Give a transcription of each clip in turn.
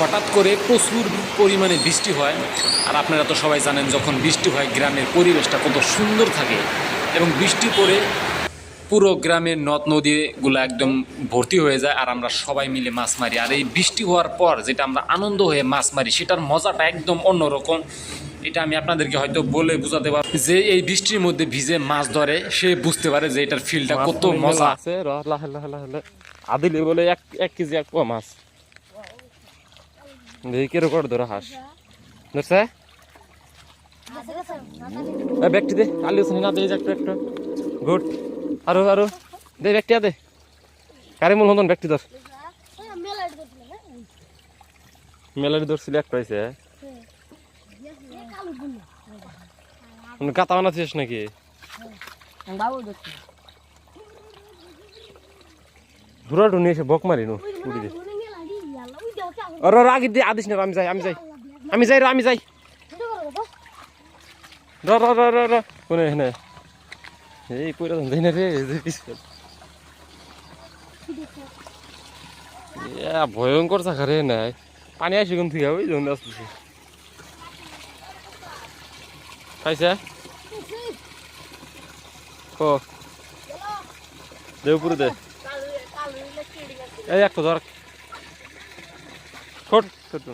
হঠাৎ করে প্রচুর পরিমাণে বৃষ্টি হয়। আর আপনারা তো সবাই জানেন যখন বৃষ্টি হয় গ্রামের পরিবেশটা কত সুন্দর থাকে এবং বৃষ্টি পড়ে পুরো গ্রামের নদ নদীগুলো একদম ভর্তি হয়ে যায় আর আমরা সবাই মিলে মাছ মারি। আর এই বৃষ্টি হওয়ার পর যেটা আমরা আনন্দ হয়ে মাছ মারি সেটার মজাটা একদম অন্যরকম। এটা আমি আপনাদেরকে হয়তো বলে বোঝাতে পারব যে এই বৃষ্টির মধ্যে ভিজে মাছ ধরে সে বুঝতে পারে যে এটার ফিলটা কত মজা। আছে আদিলে বলে এক এক কেজি এক মাছ। দেখি রেকর্ড ধরে, হাঁস। ধরছে? ব্যাগটি দে, আলু আছে না, দে গুড। আরও আরও। দে ব্যাগটি দে কারে মূল হতন ব্যাগটি ধর। মেলারি ধরছিল, একটা হয়েছে কাতা বানাচ্ছিস নাকি? ধুরা নিয়ে এসে বক মারি নু উড়ি দে। আর আগে দে আদিস না আমি যাই আমি যাই। আমি যাই রে আমি যাই। র র র র র কোনে হেনে এই পয়লা যাই না রে ভয়ঙ্কর চাকা রে, নাই। পানি আসি কোন থেকে? ওই জন্য আসতেছে। খাইছে? ও দে দে। এই একটা ধর। ছোট ছোট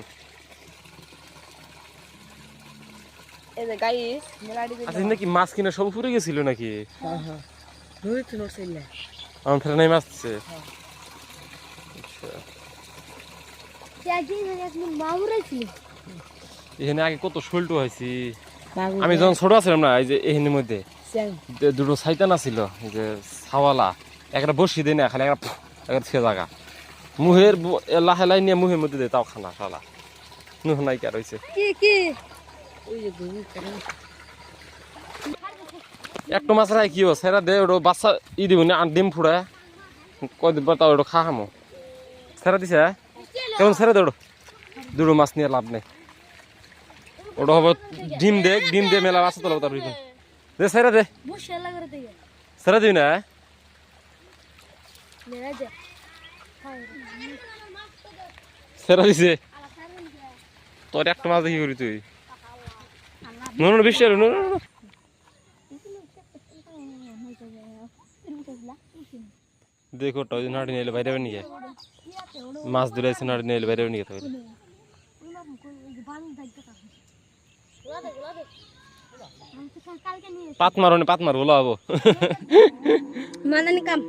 আচ্ছা নাকি মাছ কিনে সব ফুরে গেছিল নাকি? আমার ফেরা নাই মাছ এখানে আগে কত শোলটো হয়েছি। আমি যখন ছোট আছিলাম না এই যে এখানের মধ্যে দুটো সাইতান আছিল এই যে ছাওয়ালা। একটা বসি দেয় না খালি একটা একটা জায়গা মুহের লাহে লাই নিয়ে মুহের মধ্যে দে তাও খানা শালা। নুহ নাই কে রয়েছে একটা মাছ রায় কি সেরা দে ওটা বাচ্চা ই দিব না আন ডিম ফুড়ে কদিন পর তাও ওটা খা খামো সেরা দিছে কেমন সেরা দে ওটা দুটো মাছ নিয়ে লাভ নেই। ওটা হব ডিম দে ডিম দে মেলা বাচ্চা তোলা তার দে সেরা দে। সেরা দিবি না সেরা দিছে। তোর একটা মাছ দেখি করি তুই। নো নো বৃষ্টি নো নো নো দেখো ওটা ওই যে নাড়ি নিলে বাইরে নিয়ে মাছ ধরেছে নাড়ি নিলে বাইরে নিয়ে তাহলে পাত মারো নি, পাত মারো হব মানানি কাম।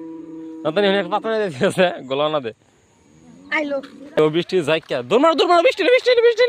নাতানি অনেক দিয়েছে দে আইলো। বৃষ্টি যাই কে দৌড় মারো দৌড় মারো বৃষ্টি বৃষ্টি বৃষ্টি।